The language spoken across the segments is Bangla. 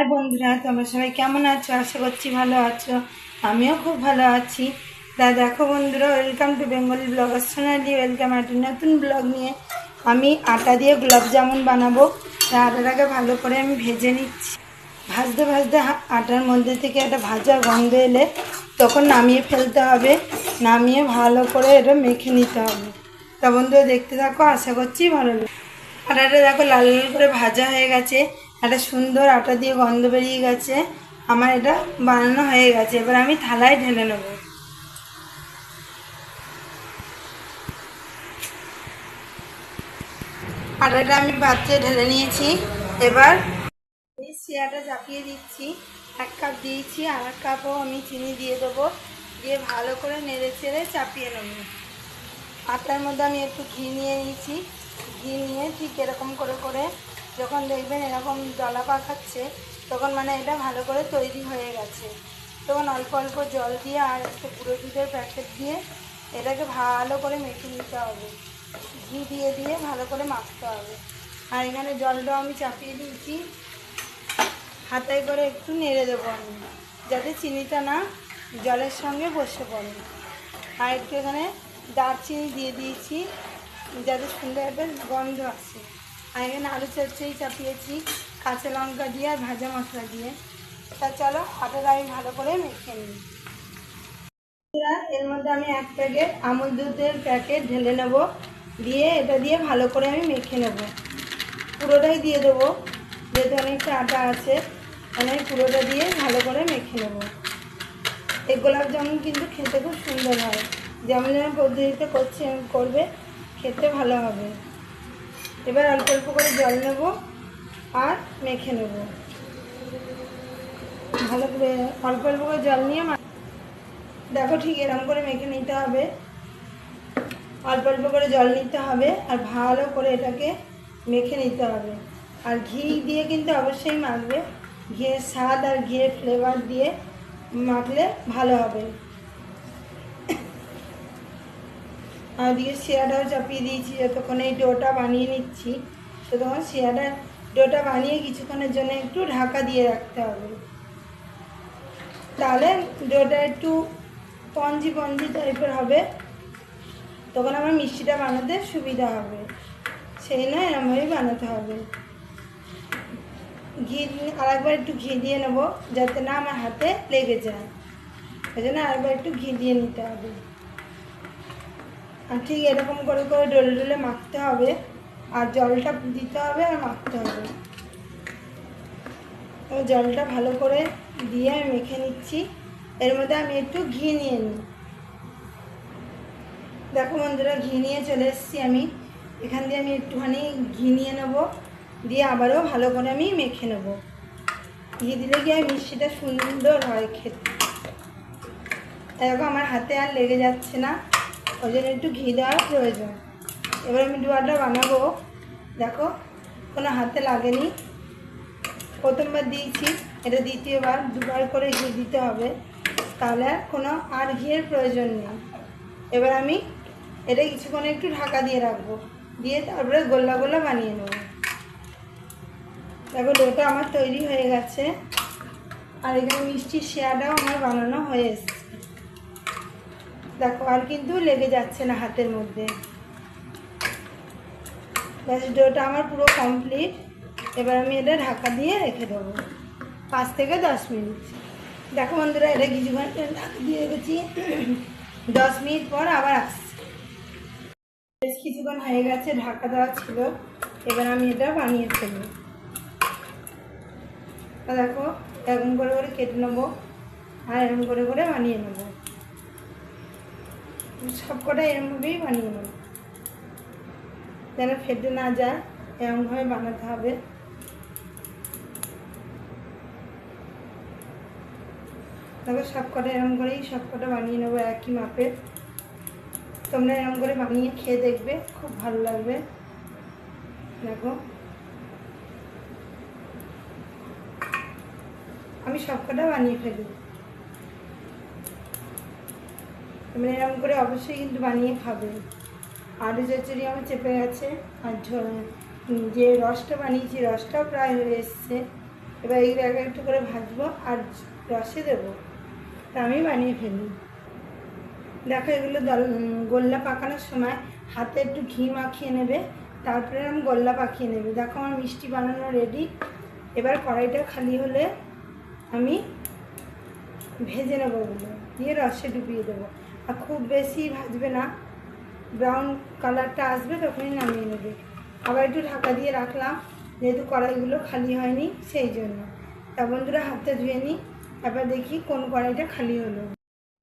হাই বন্ধুরা, তোমরা সবাই কেমন আছো? আশা করছি ভালো আছো। আমিও খুব ভালো আছি। তা দেখো বন্ধুরা welcome to Bengali blogger Sonali welcome একটা নতুন ব্লগ নিয়ে আমি আটা দিয়ে গোলাপ জামুন বানাবো। তা আটাটাকে ভালো করে আমি ভেজে নিচ্ছি। ভাজতে ভাজতে আটার মধ্যে থেকে একটা ভাজা গন্ধ এলে তখন নামিয়ে ফেলতে হবে। নামিয়ে ভালো করে এটা মেখে নিতে হবে। তা বন্ধুরা, দেখতে থাকো, আশা করছি ভালো লাগবে আটাটা দেখো লাল লাল করে ভাজা হয়ে গেছে। একটা সুন্দর আটা দিয়ে গন্ধ বেরিয়ে গেছে। আমার এটা বানানো হয়ে গেছে। এবার আমি থালায় ঢেলে নেব। আটাটা আমি পাত্রে ঢেলে নিয়েছি। এবার শিরাটা চাপিয়ে দিচ্ছি। এক কাপ দিয়েছি, আর এক কাপও আমি চিনি দিয়ে দেবো। দিয়ে ভালো করে নেড়ে চেড়ে চাপিয়ে নেব। আটার মধ্যে আমি একটু ঘি নিয়ে নিয়েছি। ঘি নিয়ে ঠিক এরকম করে করে যখন দেখবেন এরকম দলা পাকাচ্ছে তখন মানে এটা ভালো করে তৈরি হয়ে গেছে। তখন অল্প অল্প জল দিয়ে আর একটু গুঁড়ো দুধের প্যাকেট দিয়ে এটাকে ভালো করে মেখে নিতে হবে। ঘি দিয়ে দিয়ে ভালো করে মাখতে হবে। আর এখানে জলটাও আমি চাপিয়ে দিয়েছি। হাতায় করে একটু নেড়ে দেবো আমি, যাতে চিনিটা না জলের সঙ্গে বসে পড়ে। আর একটু এখানে দারচিনি দিয়ে দিয়েছি, যাতে সুন্দর একটা গন্ধ আসে। এখানে আলু চচ্চড়ি চাপিয়েছি, কাঁচা লঙ্কা দিয়ে আর ভাজা মশলা দিয়ে। তা চলো আটাটা আমি ভালো করে মেখে নিই। এর মধ্যে আমি এক প্যাকেট আমুল দুধের প্যাকেট ঢেলে নেব। দিয়ে এটা দিয়ে ভালো করে আমি মেখে নেব। পুরোটাই দিয়ে দেবো, যেহেতু অনেকটা আটা আছে। আমি পুরোটা দিয়ে ভালো করে মেখে নেব। এই গোলাপ জামুন কিন্তু খেতে খুব সুন্দর হয়। যেমন যেমন পদ্ধতিতে করছে, করবে, খেতে ভালো হবে। এবার অল্প অল্প করে জল নেব আর মেখে নেব। ভালো করে অল্প অল্প করে জল নিয়ে দেখো ঠিক এরকম করে মেখে নিতে হবে। অল্প অল্প করে জল নিতে হবে আর ভালো করে এটাকে মেখে নিতে হবে। আর ঘি দিয়ে কিন্তু অবশ্যই মাখবে। ঘিয়ের স্বাদ আর ঘিয়ের ফ্লেভার দিয়ে মাখলে ভালো হবে। আর ওদিকে চাপিয়ে দিয়েছি, যতক্ষণ এই ডোটা বানিয়ে নিচ্ছি, ততক্ষণ শিরাটা ডোটা বানিয়ে কিছুক্ষণের জন্য একটু ঢাকা দিয়ে রাখতে হবে। তাহলে ডোটা একটু পঞ্জি পঞ্জি টাইপের হবে, তখন আমার মিষ্টিটা বানাতে সুবিধা হবে। সেই নয়, এরমভাবেই বানাতে হবে। ঘি আরেকবার একটু ঘি দিয়ে নেব, যাতে না আমার হাতে লেগে যায়। ওই জন্য আরেকবার একটু ঘি দিয়ে নিতে হবে। ঠিক এরকম করে করে ডলে ডলে মাখতে হবে। আর জলটা দিতে হবে আর মাখতে হবে। ও জলটা ভালো করে দিয়ে আমি মেখে নিচ্ছি। এর মধ্যে আমি একটু ঘি নিয়ে নিই। দেখো বন্ধুরা, ঘি নিয়ে চলে এসেছি আমি। এখান দিয়ে আমি একটুখানি ঘি নিয়ে নেব। দিয়ে আবারও ভালো করে আমি মেখে নেব। ঘি দিলে হয়, মিষ্টিটা সুন্দর হয় খেতে। দেখো, আমার হাতে আর লেগে যাচ্ছে না। ওই জন্য একটু ঘি দেওয়ার প্রয়োজন। এবার আমি ডুয়াটা বানাবো। দেখো, কোনো হাতে লাগেনি। প্রথমবার দিয়েছি, এটা দ্বিতীয়বার, দুবার করে ঘি দিতে হবে। তাহলে আর কোনো আর ঘিয়ের প্রয়োজন নেই। এবার আমি এটা কিছুক্ষণ একটু ঢাকা দিয়ে রাখব। দিয়ে তারপরে গোল্লা গোল্লা বানিয়ে নেব। দেখো, ডোটা আমার তৈরি হয়ে গেছে। আর এখানে মিষ্টির শেয়াটাও আমার বানানো হয়ে এসছে। দেখো, আর কিন্তু লেগে যাচ্ছে না হাতের মধ্যে। ব্যাস, ডোটা আমার পুরো কমপ্লিট এবার আমি এটা ঢাকা দিয়ে রেখে দেবো। পাঁচ থেকে দশ মিনিট। দেখো বন্ধুরা, এটা কিছুক্ষণ ঢাকা দিয়ে রেখেছি। দশ মিনিট পর আবার আসছি। বেশ কিছুক্ষণ হয়ে গেছে, ঢাকা দেওয়া ছিল। এবার আমি এটা বানিয়ে ফেলব। দেখো, এরকম করে করে কেটে নেব। আর এরকম করে করে বানিয়ে নেব। সব এরমভাবেই বানিয়ে নেব। যেন ফেটে না যায় এরমভাবে বানাতে হবে। তারপর সবকটা এরম করেই সবকটা বানিয়ে নেব একই মাপের তোমরা এরম করে বানিয়ে খেয়ে দেখবে, খুব ভালো লাগবে। দেখো। আমি সবকটা বানিয়ে ফেলি। তোমরা এরকম করে অবশ্যই কিন্তু বানিয়ে খাবে। আলু চচ্চড়ি আমার চেপে গেছে, আর যে রসটা বানিয়েছি, রসটাও প্রায় হয়ে এসছে। এবার এইগুলো এক একটু করে ভাজবো আর রসে দেবো। তা আমি বানিয়ে ফেলি। দেখো এগুলো দল গোল্লা পাকানোর সময় হাতে একটু ঘি মাখিয়ে নেবে, তারপরে আমি গোল্লা পাকিয়ে নেবে। দেখো আমার মিষ্টি বানানো রেডি এবার কড়াইটা খালি হলে আমি ভেজে নেব ওগুলো, দিয়ে রসে ডুবিয়ে দেবো। আর খুব বেশি ভাজবে না। ব্রাউন কালারটা আসবে, তখনই নামিয়ে নেবে। আবার একটু ঢাকা দিয়ে রাখলাম, যেহেতু কড়াইগুলো খালি হয়নি, সেই জন্য। তা বন্ধুরা, হাতটা ধুয়ে নিই, তারপর দেখি কোন কড়াইটা খালি হলো।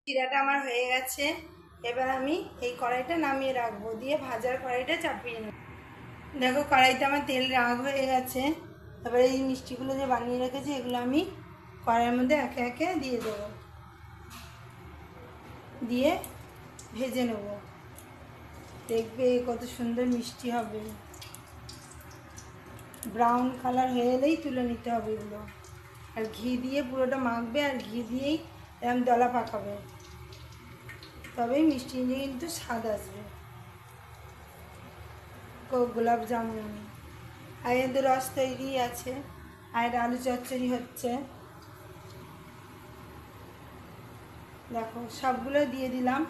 জিরাটা আমার হয়ে গেছে, এবার আমি এই কড়াইটা নামিয়ে রাখব, দিয়ে ভাজার কড়াইটা চাপিয়ে নেব। দেখো, কড়াইতে আমার তেল রাগ হয়ে গেছে। এবার এই মিষ্টিগুলো যে বানিয়ে রেখেছি, এগুলো আমি কড়াইয়ের মধ্যে একে একে দিয়ে দেবো। দিয়ে ভেজে নেব। দেখবে কত সুন্দর মিষ্টি হবে। ব্রাউন কালার হয়ে এলেই তুলে নিতে হবে এগুলো। আর ঘি দিয়ে পুরোটা মাখবে আর ঘি দিয়েই এরকম দলা পাকাবে। তবেই মিষ্টি নিয়ে কিন্তু স্বাদ আসবে। গোলাপ জামুন। এদের রস তৈরি আছে। এটা আলু চচ্চড়ি হচ্ছে। দেখো, সবগুলো দিয়ে দিলাম।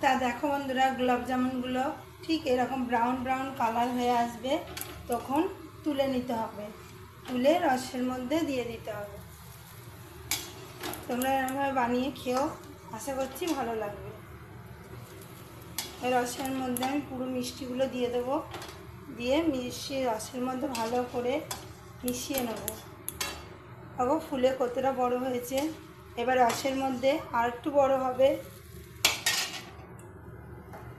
তা দেখো বন্ধুরা, গোলাপ জামুনগুলো ঠিক এরকম ব্রাউন ব্রাউন কালার হয়ে আসবে। তখন তুলে নিতে হবে। তুলে রসের মধ্যে দিয়ে দিতে হবে। তোমরা এরকমভাবে বানিয়ে খেয়েও আশা করছি ভালো লাগবে। রসের মধ্যে আমি পুরো মিষ্টিগুলো দিয়ে দেবো। দিয়ে মিশিয়ে রসের মধ্যে ভালো করে মিশিয়ে নেব। দেখো ফুলে কতটা বড় হয়েছে। এবার রসের মধ্যে আর একটু বড় হবে।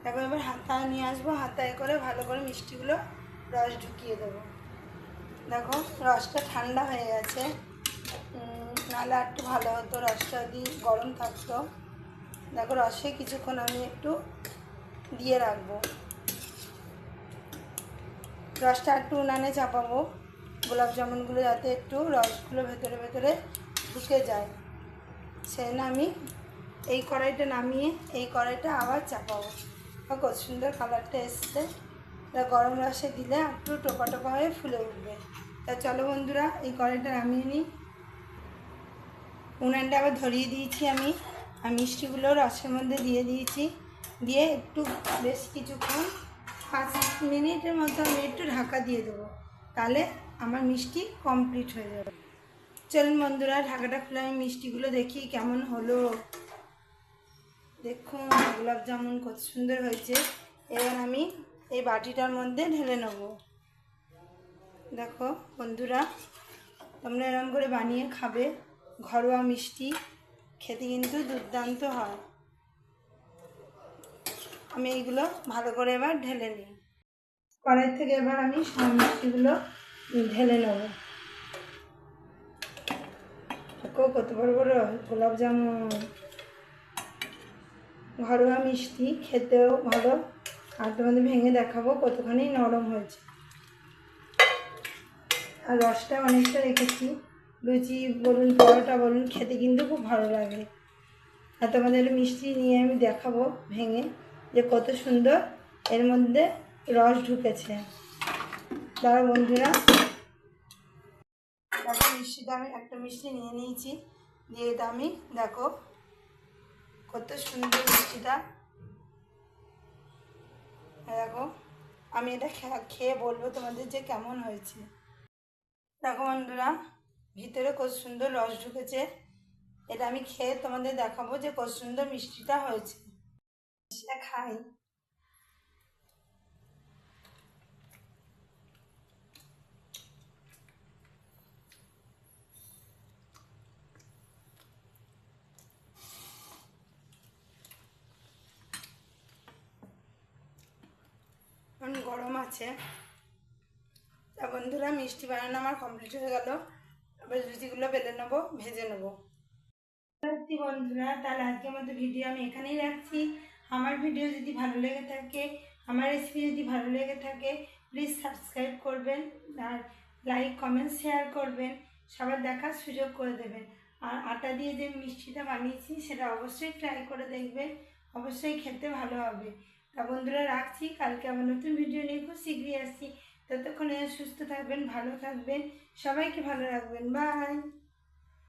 দেখো, এবার হাতায় নিয়ে আসব, হাতায় করে ভালো করে মিষ্টিগুলো রস ঢুকিয়ে দেবো। দেখো, রসটা ঠান্ডা হয়ে গেছে। নাহলে আর একটু ভালো হতো, রসটা যদি গরম থাকতো। দেখো, রসে কিছুক্ষণ আমি একটু দিয়ে রাখব। রসটা একটু উনানে চাপাবো, গোলাপ জামুনগুলো যাতে একটু রসগুলো ভেতরে ভেতরে ঢুকে যায়। সেই না আমি এই কড়াইটা নামিয়ে এই কড়াইটা আবার চাপাবো। কত সুন্দর কালারটা এসছে। তা গরম রসে দিলে একটু টোপা টোপা হয়ে ফুলে উঠবে। তা চলো বন্ধুরা, এই কড়াইটা নামিয়ে নিই। উনানটা আবার ধরিয়ে দিয়েছি আমি। আর মিষ্টিগুলো রসের মধ্যে দিয়ে দিয়েছি। দিয়ে একটু বেশ কিছুক্ষণ, পাঁচ মিনিটের মতো আমি একটু ঢাকা দিয়ে দেবো। তাহলে আমার মিষ্টি কমপ্লিট হয়ে যাবে। চলুন বন্ধুরা, ঢাকাটা খুলে আমি মিষ্টিগুলো দেখি কেমন হলো। দেখুন গোলাপ জামুন কত সুন্দর হয়েছে। এবার আমি এই বাটিটার মধ্যে ঢেলে নেব। দেখো বন্ধুরা, তোমরা এরকম করে বানিয়ে খাবে। ঘরোয়া মিষ্টি, খেতে কিন্তু দুর্দান্ত হয়। আমি এইগুলো ভালো করে এবার ঢেলে নিই। কড়াই থেকে এবার আমি সব মিষ্টিগুলো ঢেলে নেব। দেখো কত বড় বড় গোলাপ জামুন। ঘরোয়া মিষ্টি, খেতেও ভালো। আর তোমাদের ভেঙে দেখাবো কতখানি নরম হয়েছে। আর রসটা অনেকটা রেখেছি। লুচি বলুন, পরোটা বলুন, খেতে কিন্তু খুব ভালো লাগে। আর তোমাদের মিষ্টি নিয়ে আমি দেখাবো ভেঙে যে কত সুন্দর এর মধ্যে রস ঢুকেছে। তারা বন্ধুরা। মিষ্টিটা আমি একটা মিষ্টি নিয়ে নিয়েছি। দিয়ে এটা আমি, দেখো, কত সুন্দর মিষ্টিটা। দেখো, আমি এটা খেয়ে বলব তোমাদের যে কেমন হয়েছে। দেখো বন্ধুরা, ভিতরে কত সুন্দর রস ঢুকেছে। এটা আমি খেয়ে তোমাদের দেখাবো যে কত সুন্দর মিষ্টিটা হয়েছে। খাই এখন গরম আছে। তা বন্ধুরা, মিষ্টি বানানো আমার কমপ্লিট হয়ে গেল। এবার লুচিগুলো বেলে নেব, ভেজে নেব। সত্যি বন্ধুরা, তাহলে আজকের মতো ভিডিও আমি এখানেই রাখছি। আমার ভিডিও যদি ভালো লেগে থাকে, আমার রেসিপি যদি ভালো লেগে থাকে প্লিজ সাবস্ক্রাইব করবেন আর লাইক কমেন্ট শেয়ার করবেন। সবার দেখার সুযোগ করে দেবেন। আর আটা দিয়ে যে মিষ্টিটা বানিয়েছি, সেটা অবশ্যই ট্রাই করে দেখবেন। অবশ্যই খেতে ভালো হবে। তা বন্ধুরা রাখছি, কালকে আবার নতুন ভিডিও নিয়ে খুব শীঘ্রই আসছি। ততক্ষণে সুস্থ থাকবেন, ভালো থাকবেন, সবাইকে ভালো রাখবেন বাই